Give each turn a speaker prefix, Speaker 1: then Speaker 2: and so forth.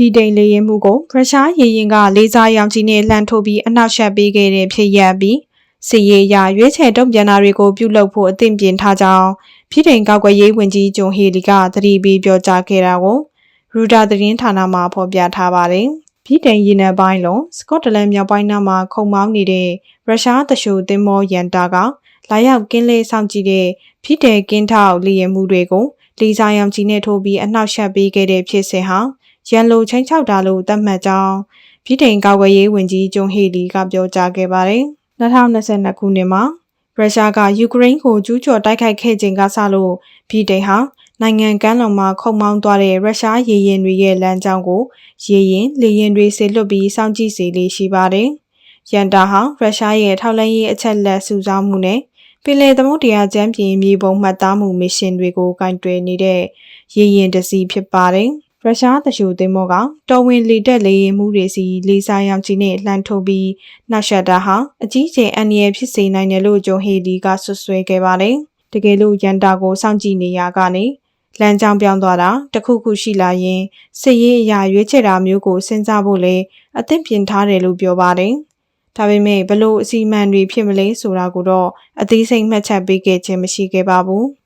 Speaker 1: ပြည်တိန်လေရင်မှုကိုရုရှားရေရင်ကလေးစားရောင်ကြီးနဲ့လှန်ထိုးပြီးအနောက်ရှက်ပေးခဲ့တဲ့ဖြစ်ရပ်ပြီးစီရေးရရွေးချယ်တုံ့ပြန်တာတွေကိုပြုလုပ်ဖို့အသင့်ပြင်ထားကြောင်းပြည်တိန်ကောက်ွယ်ရေးဝန်ကြီးဂျွန်ဟီလီကသတိပေးပြောကြားခဲ့တာကိုရူဒါသတင်းဌာနမှဖော်ပြထားပါတယ်။ပြည်တိန်ရေနံပိုင်းလုံးစကော့တလန်မြောက်ပိုင်းနားမှာခုံမောင်းနေတဲ့ရုရှားတရှိုသင်းမောရန်တာကလာရောက်ကင်းလေးဆောင်ကြည့်တဲ့ပြည်တဲကင်းထောက်လေရင်မှုတွေကိုလီစာရောင်ကြီးနဲ့ထိုးပြီးအနှောက်ယှက်ပေးခဲ့တဲ့ဖြစ်စဉ်ဟာ ရန်လိုချင်းချောက်တာလို့သတ်မှတ်ကြောင်းပြည်ထိုင်ကာကွယ်ရေးဝန်ကြီးဂျွန်ဟီလီကပြောကြားခဲ့ပါတယ်။2022ခုနှစ်မှာရုရှားကယူကရိန်းကိုကျူးကျော်တိုက်ခိုက်ခဲ့ချိန်ကစလို့ပြည်ထိုင်ဟာနိုင်ငံကမ်းလွန်မှာခုံမောင်းသွားတဲ့ရုရှားရေရင်တွေရဲ့လမ်းကြောင်းကိုရေရင်လေရင်တွေဆေလွတ်ပြီးစောင့်ကြည့်စေလေးရှိပါတယ်။ရန်တာဟာရုရှားရဲ့ထောက်လှမ်းရေးအချက်လက်စုဆောင်းမှုနဲ့ပင်လယ်သမုဒ္ဒရာကျမ်းပြင်မြေပုံမှတ်သားမှုမစ်ရှင်တွေကိုကင်တွယ်နေတဲ့ရေရင်တစီဖြစ်ပါတယ်။ ရုရှားတရှိုသင်းမောကတော်ဝင်လေတက်လေရင်မှုတွေစီလေးစားရောင်ကြီးနဲ့လှန်ထုတ်ပြီးနှက်ရှက်တာဟာအကြီးကျယ်အန္တရာယ်ဖြစ်စေနိုင်တယ်လို့ဂျွန်ဟေလီကဆွဆွဲခဲ့ပါတယ်။တကယ်လို့ရန်တာကိုစောင့်ကြည့်နေရကနေလမ်းကြောင်းပြောင်းသွားတာတခုခုရှိလာရင်စစ်ရေးအရာရွေးချယ်တာမျိုးကိုစဉ်းစားဖို့လဲအသင့်ပြင်ထားတယ်လို့ပြောပါတယ်။ဒါပေမဲ့ဘလို့အစီအမံတွေဖြစ်မလဲဆိုတာကိုတော့အသေးစိတ်မှတ်ချက်ပေးခဲ့ခြင်းမရှိခဲ့ပါဘူး။